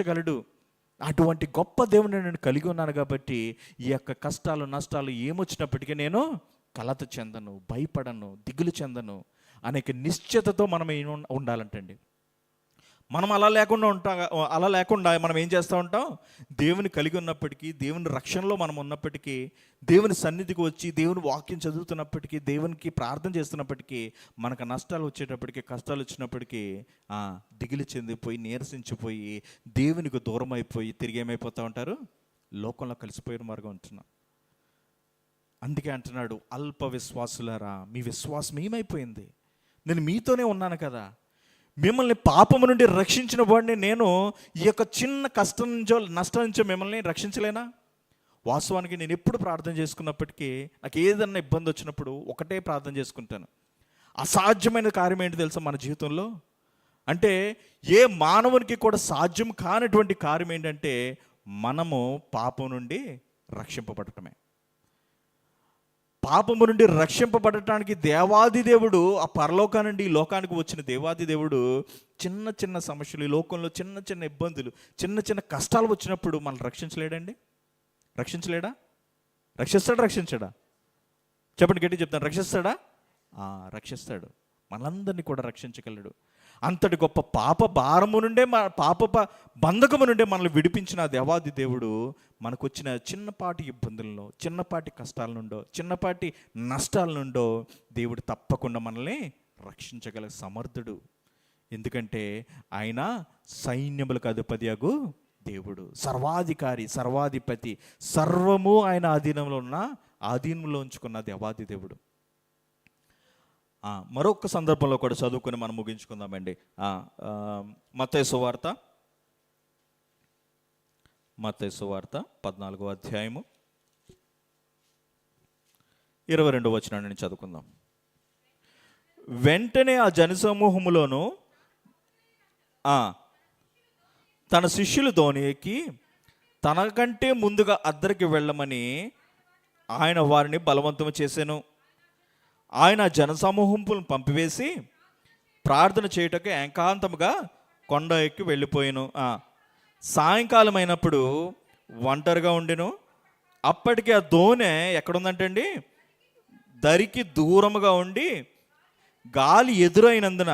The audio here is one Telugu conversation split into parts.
గలడు అటువంటి గొప్ప దేవుని నేను కలిగి ఉన్నాను కాబట్టి ఈ యొక్క కష్టాలు నష్టాలు ఏమొచ్చినప్పటికీ నేను కలత చెందను భయపడను దిగులు చెందను. అనేక నిశ్చితతో మనం ఉండాలంటండి. మనం అలా లేకుండా ఉంటా అలా లేకుండా మనం ఏం చేస్తూ ఉంటాం? దేవుని కలిగి ఉన్నప్పటికీ దేవుని రక్షణలో మనం ఉన్నప్పటికీ దేవుని సన్నిధికి వచ్చి దేవుని వాక్యం చదువుతున్నప్పటికీ దేవునికి ప్రార్థన చేస్తున్నప్పటికీ మనకు నష్టాలు వచ్చేటప్పటికీ కష్టాలు వచ్చినప్పటికీ ఆ, దిగులు చెందిపోయి నీరసించిపోయి దేవునికి దూరం అయిపోయి తిరిగి ఏమైపోతూ ఉంటారు? లోకంలో కలిసిపోయిన మార్గం ఉంటున్నాం. అందుకే అంటున్నాడు అల్ప విశ్వాసులారా మీ విశ్వాసం ఏమైపోయింది? నేను మీతోనే ఉన్నాను కదా. మిమ్మల్ని పాపము నుండి రక్షించిన వాడిని నేను ఈ యొక్క చిన్న కష్టం నుంచో నష్టం నుంచో మిమ్మల్ని రక్షించలేనా? వాస్తవానికి నేను ఎప్పుడు ప్రార్థన చేసుకున్నప్పటికీ నాకు ఏదన్నా ఇబ్బంది వచ్చినప్పుడు ఒకటే ప్రార్థన చేసుకుంటాను. అసాధ్యమైన కార్యం ఏంటి తెలుసా మన జీవితంలో? అంటే ఏ మానవునికి కూడా సాధ్యం కానటువంటి కార్యం ఏంటంటే మనము పాపం నుండి రక్షింపబడటమే. పాపము నుండి రక్షింపబడటానికి దేవాది దేవుడు ఆ పరలోకా నుండి ఈ లోకానికి వచ్చిన దేవాది దేవుడు చిన్న చిన్న సమస్యలు ఈ లోకంలో చిన్న చిన్న ఇబ్బందులు చిన్న చిన్న కష్టాలు వచ్చినప్పుడు మనల్ని రక్షించలేడండి? రక్షించలేడా? రక్షిస్తాడా రక్షించడా? చెప్పండి గట్టి చెప్తాను. రక్షిస్తాడా? రక్షిస్తాడు. మనందరినీ కూడా రక్షించగలడు. అంతటి గొప్ప పాప భారము నుండే మా పాప బంధకము నుండే మనల్ని విడిపించిన దేవాది దేవుడు మనకు వచ్చిన చిన్నపాటి ఇబ్బందుల్లో చిన్నపాటి కష్టాల నుండో చిన్నపాటి నష్టాల నుండో దేవుడు తప్పకుండా మనల్ని రక్షించగల సమర్థుడు. ఎందుకంటే ఆయన సైన్యములకు అధిపతియగు దేవుడు. సర్వాధికారి సర్వాధిపతి సర్వము ఆయన ఆధీనంలో ఉన్న ఆధీనంలో ఉంచుకున్న దేవాది దేవుడు. మరొక సందర్భంలో కూడా చదువుకొని మనం ముగించుకుందామండి. మత సువార్త మత్తయి వార్త పద్నాలుగో అధ్యాయము. ఇరవై రెండు వచనాన్ని నేను చదువుకుందాం. వెంటనే ఆ జనసమూహములోను తన శిష్యులు ధోనికి తనకంటే ముందుగా అద్దరికి వెళ్ళమని ఆయన వారిని బలవంతం చేశాను ఆయన జనసమూహంపులను పంపివేసి ప్రార్థన చేయుటకు ఏకాంతముగా కొండ ఎక్కి వెళ్ళిపోయాను. సాయంకాలం అయినప్పుడు ఒంటరిగా ఉండెను. అప్పటికి ఆ దోణె ఎక్కడుందంటండి? దరికి దూరముగా ఉండి గాలి ఎదురైనందున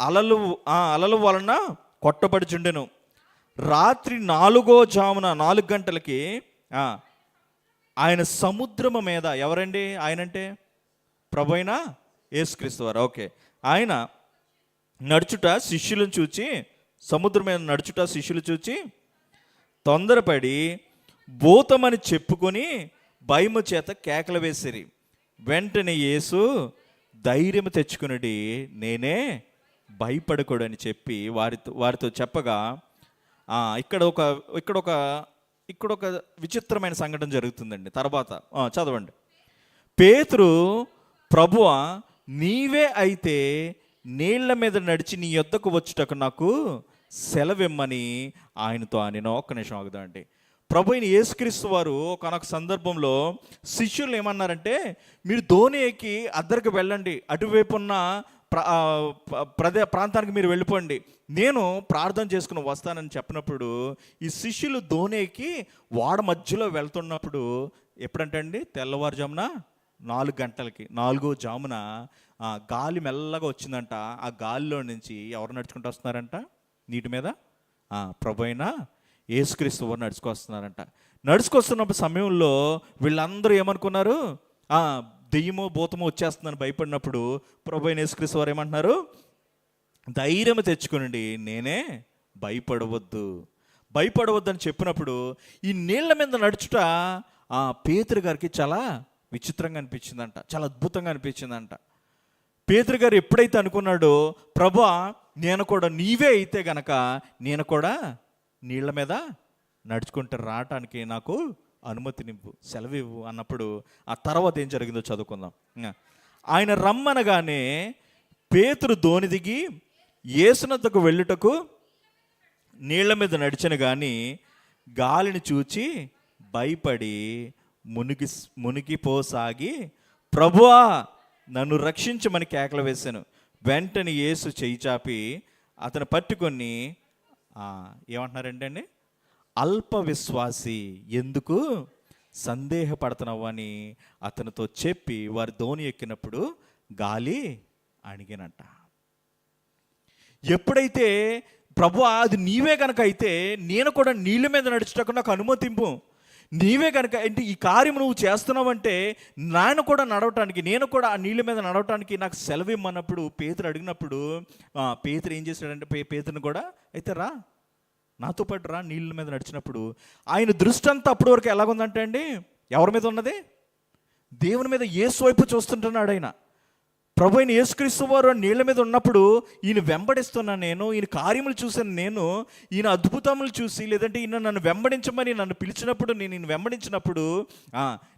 అలలు ఆ వలన కొట్టబడుచుండెను. రాత్రి నాలుగో జామున నాలుగు గంటలకి ఆయన సముద్రము మీద ఎవరండి? ఆయనంటే ప్రభు అయినా యేసుక్రీస్తు వారు. ఓకే. ఆయన నడుచుట శిష్యులను చూచి సముద్రం మీద నడుచుట శిష్యులు చూచి తొందరపడి భూతమని చెప్పుకొని భయము చేత కేకలు వేసిరి. వెంటనే యేసు ధైర్యం తెచ్చుకునడి నేనే భయపడకూడని అని చెప్పి వారితో వారితో చెప్పగా ఇక్కడ ఒక ఇక్కడ ఒక ఇక్కడ ఒక విచిత్రమైన సంఘటన జరుగుతుందండి. తర్వాత చదవండి. పేతురు ప్రభువ నీవే అయితే నీళ్ళ మీద నడిచి నీ యొద్దకు వచ్చుటకు నాకు సెలవిమ్మని ఆయనతో నేను ఒక్క నిమిషం ఆగుదామండి ప్రభు అయిన యేసుక్రీస్తు వారు ఒకనొక సందర్భంలో శిష్యులు ఏమన్నారంటే మీరు ధోని ఎక్కి అద్దరికి వెళ్ళండి. అటువైపు ఉన్న ప్ర ప్రదే ప్రాంతానికి మీరు వెళ్ళిపోండి. నేను ప్రార్థన చేసుకుని వస్తానని చెప్పినప్పుడు ఈ శిష్యులు ధోనికి వాడ మధ్యలో వెళ్తున్నప్పుడు ఎప్పుడంటే అండి తెల్లవారుజామున నాలుగు గంటలకి నాలుగో జామున గాలి మెల్లగా వచ్చిందంట. ఆ గాలిలో నుంచి ఎవరు నడుచుకుంటూ వస్తున్నారంట? నీటి మీద? ప్రభు అయినా యేసుక్రీస్తు వారు నడుచుకొస్తున్నారంట. నడుచుకొస్తున్న సమయంలో వీళ్ళందరూ ఏమనుకున్నారు? ఆ, దెయ్యమో భూతమో వచ్చేస్తుందని భయపడినప్పుడు ప్రభు అయిన యేసుక్రీస్తు వారు ఏమంటున్నారు? ధైర్యం తెచ్చుకునండి నేనే భయపడవద్దు. భయపడవద్దని చెప్పినప్పుడు ఈ నీళ్ళ మీద నడుచుట ఆ పేతురు గారికి చాలా విచిత్రంగా అనిపించిందంట చాలా అద్భుతంగా అనిపించిందంట. పేతురు గారు ఎప్పుడైతే అనుకున్నాడో ప్రభా నేను కూడా నీవే అయితే గనక నేను కూడా నీళ్ళ మీద నడుచుకుంటూ రావటానికి నాకు అనుమతినివ్వు సెలవివ్వు అన్నప్పుడు ఆ తర్వాత ఏం జరిగిందో చదువుకుందాం. ఆయన రమ్మనగానే పేతురు దోని దిగి ఏసునద్దకు వెళ్ళుటకు నీళ్ళ మీద నడిచిన కానీ గాలిని చూచి భయపడి మునిగి మునిగిపోసాగి ప్రభువా నన్ను రక్షించమని కేకలు వేశాను. వెంటనే యేసు చేయి చాపి అతను పట్టుకొని ఏమంటున్నారండి ఏమంటున్నారంటే అండి అల్ప విశ్వాసి ఎందుకు సందేహపడుతున్నావు అని అతనితో చెప్పి వారి ధోని ఎక్కినప్పుడు గాలి అణిగినట్ట ఎప్పుడైతే ప్రభు అది నీవే కనుక అయితే నేను కూడా నీళ్ళ మీద నడుచుటకు నాకు అనుమతింపు. నీవే కనుక ఏంటి ఈ కార్యం నువ్వు చేస్తున్నావంటే నాయన కూడా నడవటానికి నేను కూడా ఆ నీళ్ళ మీద నడవటానికి నాకు సెలవు ఇమ్మన్నప్పుడు పేతురు అడిగినప్పుడు ఆ, పేతురు ఏం చేశాడంటే పే పేతురుని కూడా అయితే రా నాతో పాటు రా నీళ్ళ మీద నడిచినప్పుడు. ఆయన దృష్టి అంతా అప్పటి వరకు ఎలాగుందంటే అండి ఎవరి మీద ఉన్నది? దేవుని మీద ఏ వైపు చూస్తుంటున్నాడు ఆయన. ప్రభు అయిన యేసుక్రీస్తు వారు నీళ్ళ మీద ఉన్నప్పుడు ఈయన వెంబడిస్తున్న నేను ఈయన కార్యములు చూసిన నేను ఈయన అద్భుతములు చూసి లేదంటే ఈయన నన్ను వెంబడించమని నన్ను పిలిచినప్పుడు నేను ఈయన వెంబడించినప్పుడు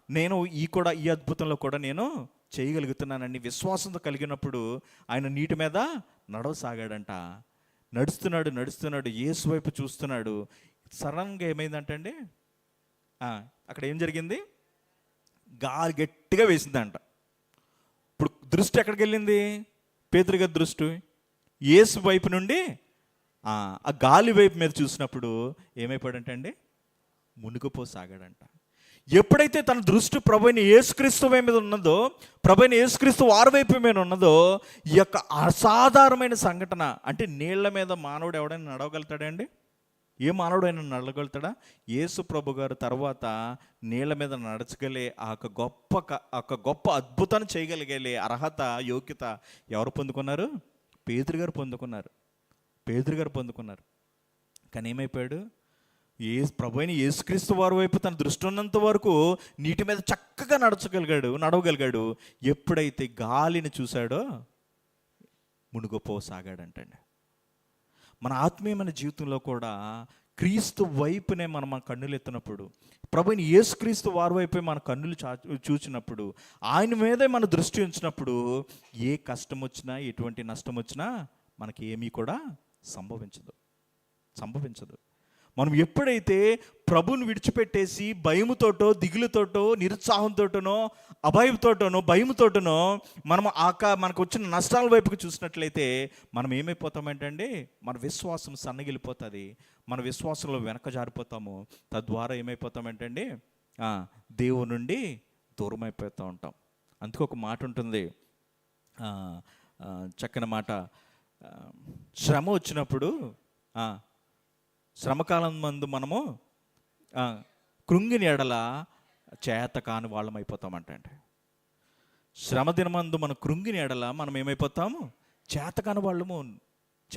నేను ఈ కూడా ఈ అద్భుతంలో కూడా నేను చేయగలుగుతున్నానని విశ్వాసంతో కలిగినప్పుడు ఆయన నీటి మీద నడవసాగాడంట. నడుస్తున్నాడు నడుస్తున్నాడు యేసు వైపు చూస్తున్నాడు. సడన్గా ఏమైందంటే అండి అక్కడ ఏం జరిగింది? గాలి గట్టిగా వేసిందంట. దృష్టి ఎక్కడికి వెళ్ళింది? పేదరిగా దృష్టి. యేసు వైపు నుండి ఆ గాలి వైపు మీద చూసినప్పుడు ఏమైపోయాడంటండి మునిగిపోసాగాడంట. ఎప్పుడైతే తన దృష్టి ప్రభుని యేసుక్రీస్తు మీద ఉన్నదో ప్రభుని యేసుక్రీస్తు వారి వైపు మీద ఉన్నదో ఈ యొక్క అసాధారణమైన సంఘటన అంటే నీళ్ళ మీద మానవుడు ఎవడైనా నడవగలుగుతాడండి ఏ మానవుడైనా నడగలుగుతాడా? యేసు ప్రభు గారు తర్వాత నీళ్ళ మీద నడచగలే ఆ యొక్క గొప్ప క- ఆ యొక్క గొప్ప అద్భుతాన్ని చేయగలిగే అర్హత యోగ్యత ఎవరు పొందుకున్నారు? పేదరు గారు పొందుకున్నారు. పేదరు గారు పొందుకున్నారు. కానీ ఏమైపోయాడు? ఏ ప్రభు అయిన యేసుక్రీస్తు వారి వైపు తన దృష్టి ఉన్నంత వరకు నీటి మీద చక్కగా నడచగలిగాడు నడవగలిగాడు. ఎప్పుడైతే గాలిని చూశాడో మునిగిపోసాగాడంటండి. మన ఆత్మీయమైన జీవితంలో కూడా క్రీస్తు వైపునే మనం మన కన్నులు ఎత్తినప్పుడు ప్రభుని యేసుక్రీస్తు వారి వైపే మన కన్నులు చా చూచినప్పుడు ఆయన మీదే మన దృష్టి ఉంచినప్పుడు ఏ కష్టం వచ్చినా ఎటువంటి నష్టం వచ్చినా మనకి ఏమీ కూడా సంభవించదు. సంభవించదు. మనం ఎప్పుడైతే ప్రభుని విడిచిపెట్టేసి భయముతోటో దిగులుతోటో నిరుత్సాహంతోటనో అభయంతోటనో భయముతోటనో మనం ఆక మనకు వచ్చిన నష్టాల వైపుకి చూసినట్లయితే మనం ఏమైపోతామంటే మన విశ్వాసం సన్నగిలిపోతుంది. మన విశ్వాసంలో వెనక జారిపోతాము. తద్వారా ఏమైపోతామంటే ఆ, దేవుని నుండి దూరం అయిపోతూ ఉంటాం. అందుకు ఒక మాట ఉంటుంది. చక్కని మాట. శ్రమ వచ్చినప్పుడు శ్రమకాలం మందు మనము కృంగిని ఎడల చేత కాని వాళ్ళం అయిపోతామంటండి. శ్రమ దినమందు మన కృంగిని ఎడల మనం ఏమైపోతాము? చేత కాని వాళ్ళము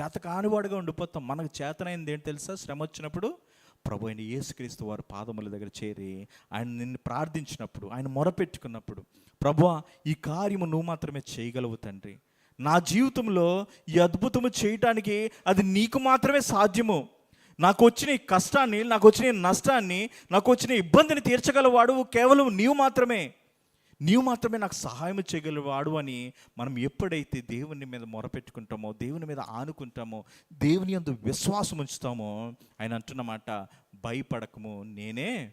చేత కానివాడుగా ఉండిపోతాం. మనకు చేతనైంది ఏంటి తెలుసా? శ్రమ వచ్చినప్పుడు ప్రభు అయిన యేసుక్రీస్తు వారు పాదముల దగ్గర చేరి ఆయన నిన్ను ప్రార్థించినప్పుడు ఆయన మొరపెట్టుకున్నప్పుడు ప్రభు ఈ కార్యము నువ్వు మాత్రమే చేయగలవు తండ్రి. నా జీవితంలో ఈ అద్భుతము చేయటానికి అది నీకు మాత్రమే సాధ్యము. నాకు వచ్చిన ఈ కష్టాన్ని నాకు వచ్చిన నష్టాన్ని నాకు వచ్చిన ఇబ్బందిని తీర్చగలవాడు కేవలం నీవు మాత్రమే. నీవు మాత్రమే నాకు సహాయం చేయగలవాడు అని మనం ఎప్పుడైతే దేవుని మీద మొరపెట్టుకుంటామో దేవుని మీద ఆనుకుంటామో దేవుని అందు విశ్వాసం ఉంచుతామో ఆయన అంటున్నమాట భయపడకము నేనే.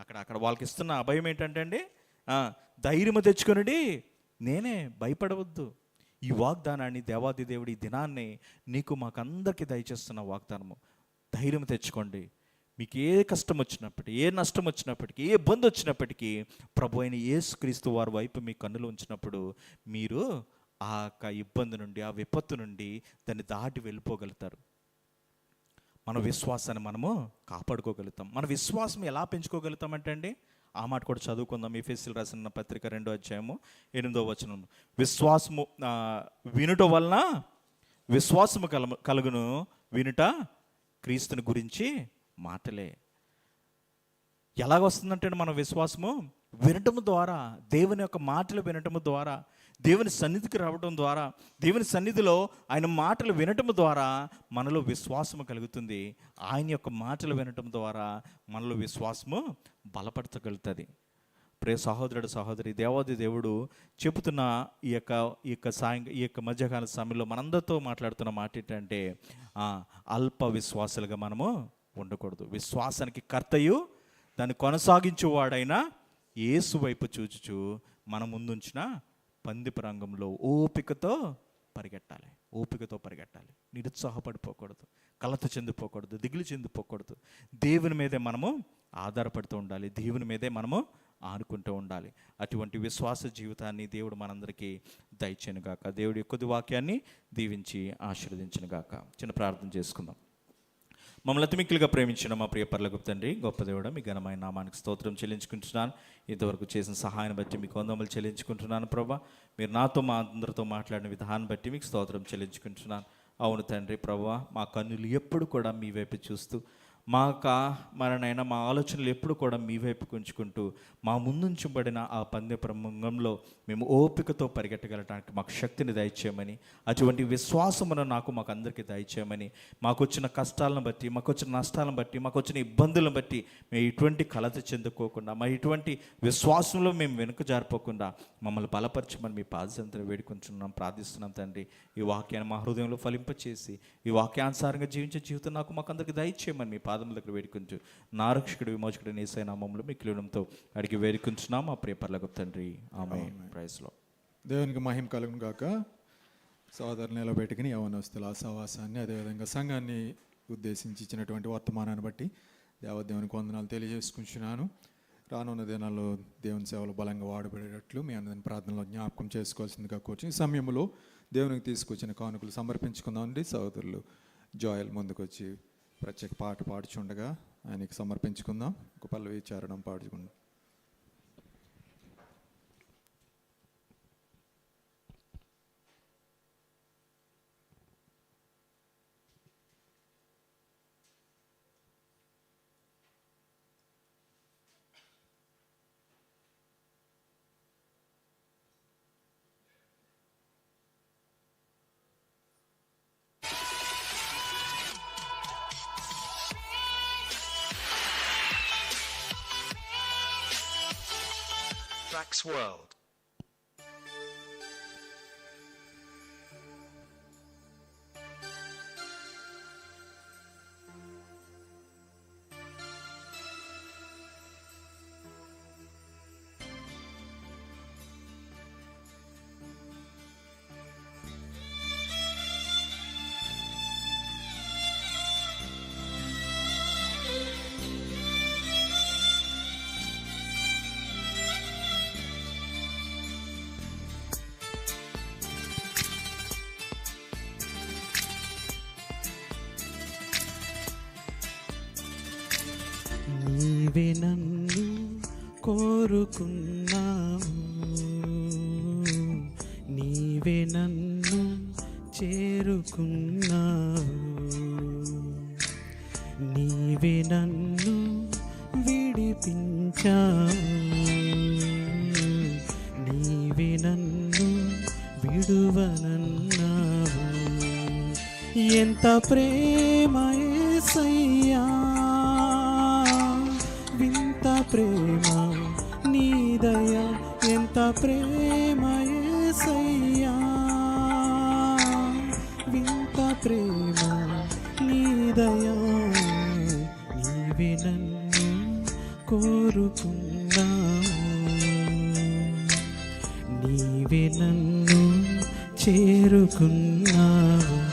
అక్కడ అక్కడ వాళ్ళకి ఇస్తున్న అభయం ఏంటంటే అండి ఆ, ధైర్యము తెచ్చుకొనుడి నేనే భయపడవద్దు. ఈ వాగ్దానాన్ని దేవాది దేవుడి ఈ దినాన్ని నీకు మాకందరికీ దయచేస్తున్న వాగ్దానము. ధైర్యం తెచ్చుకోండి. మీకు ఏ కష్టం వచ్చినప్పటికీ ఏ నష్టం వచ్చినప్పటికీ ఏ ఇబ్బంది వచ్చినప్పటికీ ప్రభు అయిన యేసుక్రీస్తు వారి వైపు మీ కన్నులు ఉంచినప్పుడు మీరు ఆ యొక్క ఇబ్బంది నుండి ఆ విపత్తు నుండి దాన్ని దాటి వెళ్ళిపోగలుగుతారు. మన విశ్వాసాన్ని మనము కాపాడుకోగలుగుతాం. మన విశ్వాసం ఎలా పెంచుకోగలుగుతామంటే అండి ఆ మాట కూడా చదువుకుందాం. ఎఫ్ఎస్సీలు రాసిన పత్రిక రెండో అధ్యాయము ఎనిమిదో వచనం. విశ్వాసము వినుట వలన విశ్వాసము కల కలుగును వినుట క్రీస్తుని గురించి మాటలే. ఎలాగ వస్తుందంటే మన విశ్వాసము? వినటము ద్వారా దేవుని యొక్క మాటలు వినటము ద్వారా దేవుని సన్నిధికి రావటం ద్వారా దేవుని సన్నిధిలో ఆయన మాటలు వినటం ద్వారా మనలో విశ్వాసము కలుగుతుంది. ఆయన యొక్క మాటలు వినటం ద్వారా మనలో విశ్వాసము బలపడతగలుగుతుంది ప్రే సహోదరుడు సహోదరి దేవాది దేవుడు చెబుతున్న ఈ యొక్క ఈ యొక్క సాయం ఈ యొక్క మధ్యకాల సమయంలో మనందరితో మాట్లాడుతున్న మాట ఏంటంటే అల్ప విశ్వాసాలుగా మనము ఉండకూడదు. విశ్వాసానికి కర్తయు దాన్ని కొనసాగించేవాడైనా యేసు వైపు చూచుచు మన ముందుంచిన పందిపు రంగంలో ఓపికతో పరిగెట్టాలి. ఓపికతో పరిగెట్టాలి. నిరుత్సాహపడిపోకూడదు. కలత చెందిపోకూడదు. దిగులు చెందిపోకూడదు. దేవుని మీదే మనము ఆధారపడుతూ ఉండాలి. దేవుని మీదే మనము ఆనుకుంటూ ఉండాలి. అటువంటి విశ్వాస జీవితాన్ని దేవుడు మనందరికీ దయచేను గాక దేవుడి కొద్ది వాక్యాన్ని దీవించి ఆశీర్వదించిన గాక చిన్న ప్రార్థన చేసుకుందాం. మమ్మల్ని అతిమిక్కులుగా ప్రేమించిన మా ప్రియ పర్లకు తండ్రి గొప్ప దేవుడ మీ ఘనమైన నామానికి స్తోత్రం చెల్లించుకుంటున్నాను. ఇంతవరకు చేసిన సహాయాన్ని బట్టి మీకు వందములు చెల్లించుకుంటున్నాను ప్రభా. మీరు నాతో మా అందరితో మాట్లాడిన విధానం బట్టి మీకు స్తోత్రం చెల్లించుకుంటున్నాను. అవును తండ్రి ప్రభా మా కన్నులు ఎప్పుడు కూడా మీ వైపు చూస్తూ మా కా మరణైనా మా ఆలోచనలు ఎప్పుడు కూడా మీ వైపు ఉంచుకుంటూ మా ముందుంచబడిన ఆ పందె ప్రమంగంలో మేము ఓపికతో పరిగెట్టగలటానికి మాకు శక్తిని దయచేయమని అటువంటి విశ్వాసమును నాకు మాకు అందరికీ దయచేయమని మాకు వచ్చిన కష్టాలను బట్టి మాకు వచ్చిన నష్టాలను బట్టి మాకు వచ్చిన ఇబ్బందులను బట్టి మేము ఇటువంటి కలత చెందుకోకుండా మా ఇటువంటి విశ్వాసంలో మేము వెనుక జారిపోకుండా మమ్మల్ని బలపరచమని మీ పాదసంతరం వేడుకుంటున్నాం ప్రార్థిస్తున్నాం తండ్రి. ఈ వాక్యాన్ని మా హృదయంలో ఫలింపచేసి ఈ వాక్యానుసారంగా జీవించే జీవితం నాకు మాకు అందరికి దయచేయమని మీ పాదముల దగ్గర వేడుకుంటూ నా రక్షకుడు విమోచకుడు నేసే నామంలో మీ కిలడంతో అడిగి వేడుకుంటున్నాం. మా ప్రియ పర్లకు తండ్రి ఆమె ప్రైస్లో దేవునికి మహిమ కలుగును గాక. సోదరు నిలబెట్టుకుని యవనస్తుల ఆ సహవాసాన్ని అదేవిధంగా సంఘాన్ని ఉద్దేశించి ఇచ్చినటువంటి వర్తమానాన్ని బట్టి దేవదేవునికి వందనాలు తెలియజేసుకుంటున్నాను. రానున్న దినాల్లో దేవుని సేవలు బలంగా వాడబడేటట్లు మీ అందరిని ప్రార్థనలో జ్ఞాపకం చేసుకోవాల్సిందిగా కూర్చుని ఈ సమయంలో దేవునికి తీసుకొచ్చిన కానుకలు సమర్పించుకుందామండి. సహోదరులు జాయల్ ముందుకొచ్చి ప్రత్యేక పాట పాడుచుండగా ఆయనకి సమర్పించుకుందాం. ఒక పల్లవి చారణం పాడుచుకుందాం. Tracks World. నీవే నన్ను కోరుకున్నావు. నీవే నన్ను చేరుకున్నావు. నీవే నన్ను విడిపించావు. నీవే నన్ను విడువనన్నావు. ఎంత ప్రేమ నన్ను చేరుకున్నావు.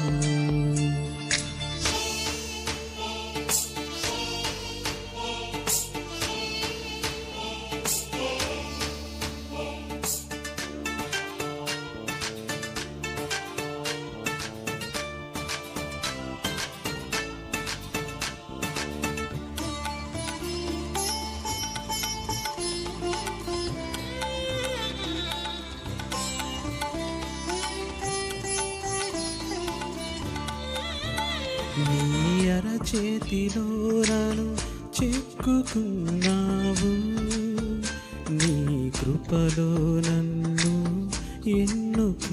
నన్ను చిక్కుకున్నావు. నీ కృపలో నన్ను ఎన్నుకున్నావు.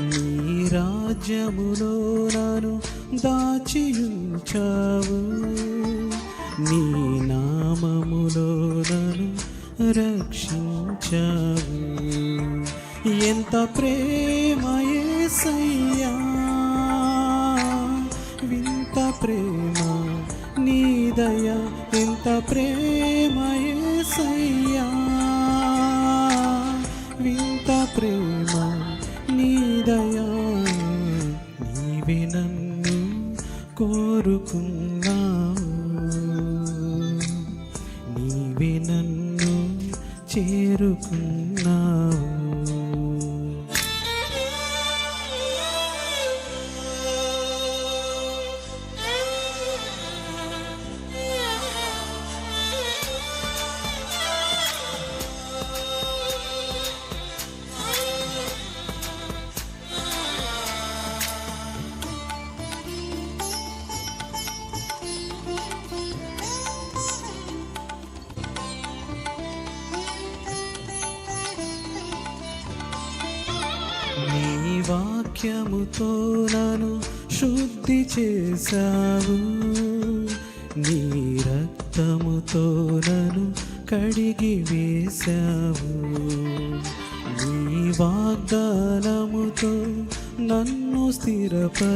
నీ రాజ్యములో నన్ను దాచియుంచావు. నీ నామములో నన్ను రక్షించావు. ఎంత ప్రేమ యేసయ్యా. నీ వాక్యముతో నన్ను శుద్ధి చేశావు. నీ రక్తముతో నన్ను కడిగి వేశావు. నీ వాగ్దానముతో నన్ను స్థిరపరచావు.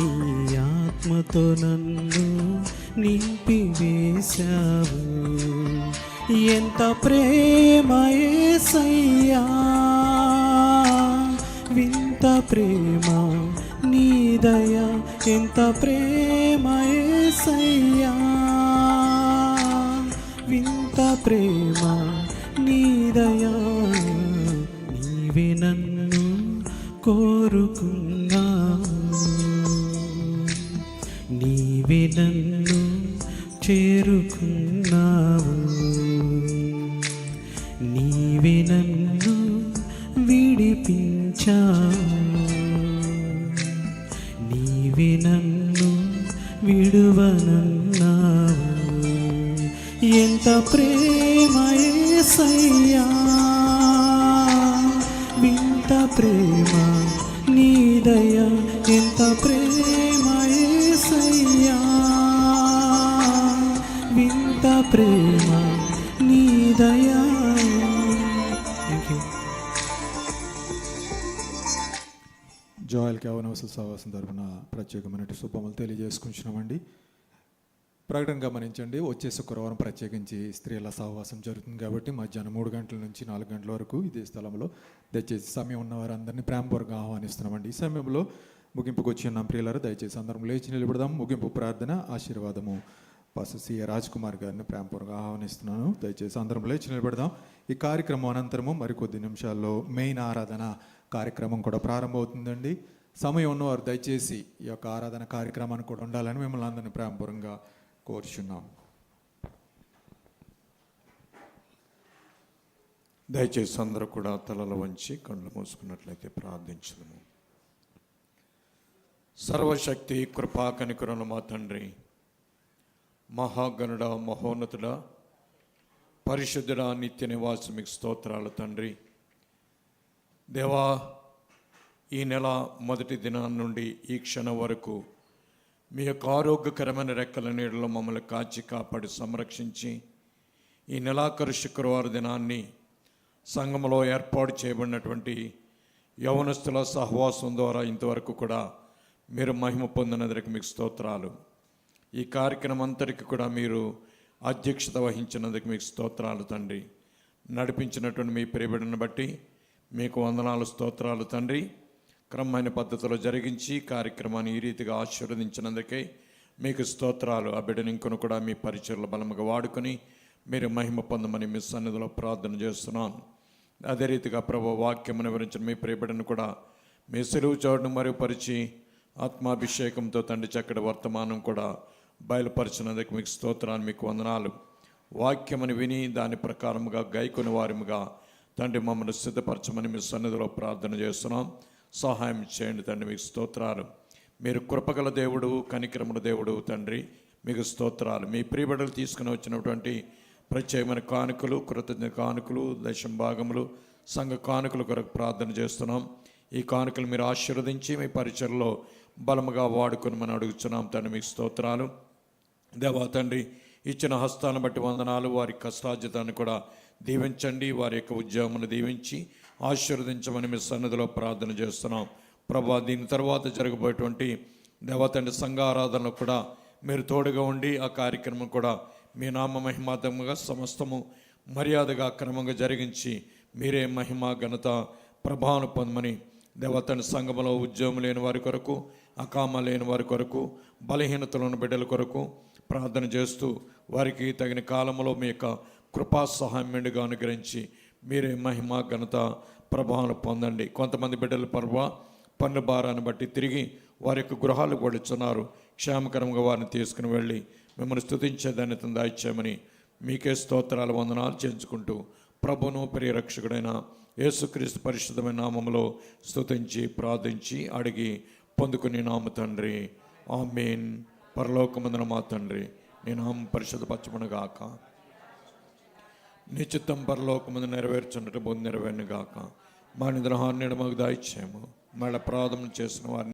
నీ ఆత్మతో నన్ను నింపివేశావు. ఎంత ప్రేమ సయ్యా! ఎంత ప్రేమ నీ దయ ఎంత ప్రేమ ఏసయ్యా. వింత ప్రేమ నీ దయ నీవే నన్ను కోరుకున్నా. నీవే నన్ను చేరుకున్నా. ప్రేమ వింత ప్రేమ నీదయ ఎంత ప్రేమ యేసయ్యా వింత ప్రేమ నీదయ జాయిల్కి థ్యాంక్ యూ జాయల్ తరపున ప్రత్యేకమైన శుభములు తెలియజేసుకుంటున్నామండి. ప్రకటన గమనించండి. వచ్చే శుక్రవారం ప్రత్యేకించి స్త్రీల సహవాసం జరుగుతుంది కాబట్టి మధ్యాహ్నం మూడు గంటల నుంచి నాలుగు గంటల వరకు ఇదే స్థలంలో దయచేసి సమయం ఉన్న వారందరినీ ప్రేమపూర్వకంగా ఆహ్వానిస్తున్నామండి. ఈ సమయంలో ముగింపుకు వచ్చి ఉన్నాం ప్రియులారు. దయచేసి అందరం లేచి నిలబడదాం. ముగింపు ప్రార్థన ఆశీర్వాదము. పాస్టర్ సిఏ రాజ్ కుమార్ గారిని ప్రేమపూర్వకంగా ఆహ్వానిస్తున్నాను. దయచేసి అందరం లేచి నిలబడదాం. ఈ కార్యక్రమం అనంతరము మరికొద్ది నిమిషాల్లో మెయిన్ ఆరాధన కార్యక్రమం కూడా ప్రారంభమవుతుందండి. సమయం ఉన్నవారు దయచేసి ఈ యొక్క ఆరాధన కార్యక్రమాన్ని కూడా ఉండాలని మిమ్మల్ని అందరినీ ప్రేమపూర్వకంగా కోరుచున్నాం. దయచేసి అందరూ కూడా తలలు వంచి కళ్ళు మూసుకున్నట్లయితే ప్రార్థించదు సర్వశక్తి కృపా కనికరుల మా తండ్రి మహాగణుడ మహోన్నతుడ పరిశుద్ధుడ నిత్య నివాసం మీకు స్తోత్రాలు తండ్రి. దేవా ఈ నెల మొదటి దినం నుండి ఈ క్షణం వరకు మీ యొక్క ఆరోగ్యకరమైన రెక్కల నీడలో మమ్మల్ని కాచి కాపాడి సంరక్షించి ఈ నెలాఖరు శుక్రవారం దినాన్ని సంఘంలో ఏర్పాటు చేయబడినటువంటి యవనస్తుల సహవాసం ద్వారా ఇంతవరకు కూడా మీరు మహిమ పొందినందుకు మీకు స్తోత్రాలు. ఈ కార్యక్రమం అంతటికి కూడా మీరు అధ్యక్షత వహించినందుకు మీకు స్తోత్రాలు తండ్రి. నడిపించినటువంటి మీ ప్రియబడిని బట్టి మీకు వందనాలు స్తోత్రాలు తండ్రి. క్రమమైన పద్ధతిలో జరిగించి కార్యక్రమాన్ని ఈ రీతిగా ఆశీర్వదించినందుకే మీకు స్తోత్రాలు. ఆ బిడ్డని ఇంకొను కూడా మీ పరిచయలు బలముగా వాడుకొని మీరు మహిమ పొందమని మీ సన్నిధిలో ప్రార్థన చేస్తున్నాను అదే రీతిగా ప్రభు వాక్యమును వివరించిన మీ ప్రియబిడను కూడా మీ సెలవు చోటును మరుగుపరిచి ఆత్మాభిషేకంతో తండ్రి చక్కటి వర్తమానం కూడా బయలుపరిచినందుకు మీకు స్తోత్రాన్ని మీకు వందనాలు. వాక్యమని విని దాని ప్రకారముగా గైకొని వారిముగా తండ్రి మమ్మల్ని సిద్ధపరచమని మీ సన్నిధిలో ప్రార్థన చేస్తున్నాం. సహాయం చేయండి తండ్రి మీకు స్తోత్రాలు. మీరు కృపగల దేవుడు కనిక్రముల దేవుడు తండ్రి మీకు స్తోత్రాలు. మీ ప్రియబిడలు తీసుకుని వచ్చినటువంటి ప్రత్యేకమైన కానుకలు కృతజ్ఞ కానుకలు దశం భాగములు సంఘ కానుకల కొరకు ప్రార్థన చేస్తున్నాం. ఈ కానుకలు మీరు ఆశీర్వదించి మీ పరిచయలో బలముగా వాడుకొని మనం అడుగుతున్నాం తండ్రి మీకు స్తోత్రాలు. దేవా తండ్రి ఇచ్చిన హస్తాన్ని బట్టి వందనాలు. వారి కష్టార్జితాన్ని కూడా దీవించండి. వారి యొక్క ఉద్యోగమును దీవించి ఆశీర్వదించమని మీ సన్నిధిలో ప్రార్థన చేస్తున్నాం. ప్రభా దీని తర్వాత జరగబోయేటువంటి దేవతండ్రి సంఘ కూడా మీరు తోడుగా ఉండి ఆ కార్యక్రమం కూడా మీ నామ మహిమాతముగా సమస్తము మర్యాదగా క్రమంగా జరిగించి మీరే మహిమ ఘనత ప్రభావం పొందమని దేవతని సంఘములో ఉద్యోగం లేని వారి కొరకు అకామ లేని వారి కొరకు బలహీనతలను బిడ్డల కొరకు ప్రార్థన చేస్తూ వారికి తగిన కాలంలో మీ యొక్క కృపా సహాయం మెండుగా అనుగ్రహించి మీరే మహిమ ఘనత ప్రభావం పొందండి. కొంతమంది బిడ్డల పర్వ పన్ను భారాన్ని బట్టి తిరిగి వారి యొక్క గృహాలు పడుచున్నారు క్షేమకరంగా వారిని తీసుకుని వెళ్ళి మిమ్మల్ని స్థుతించే ధన్యతను దాయిచ్చామని మీకే స్తోత్రాలు వందనాలు చేయించుకుంటూ ప్రభును ప్రియరక్షకుడైన యేసుక్రీస్తు పరిశుద్ధమైన నామంలో స్థుతించి ప్రార్థించి అడిగి పొందుకుని నామ తండ్రి. ఆమెన్. పరలోకమందన మా తండ్రి. నేను నామం పరిశుద్ధపరచమనగాక నిశ్చితం పరలోకముందు నెరవేర్చున్నట్టు బొంది నెరవేరునుగాక. మా నిద్రహాన్ని మాకు దాయిచ్చాము. మళ్ళీ ప్రార్థన చేసిన వారిని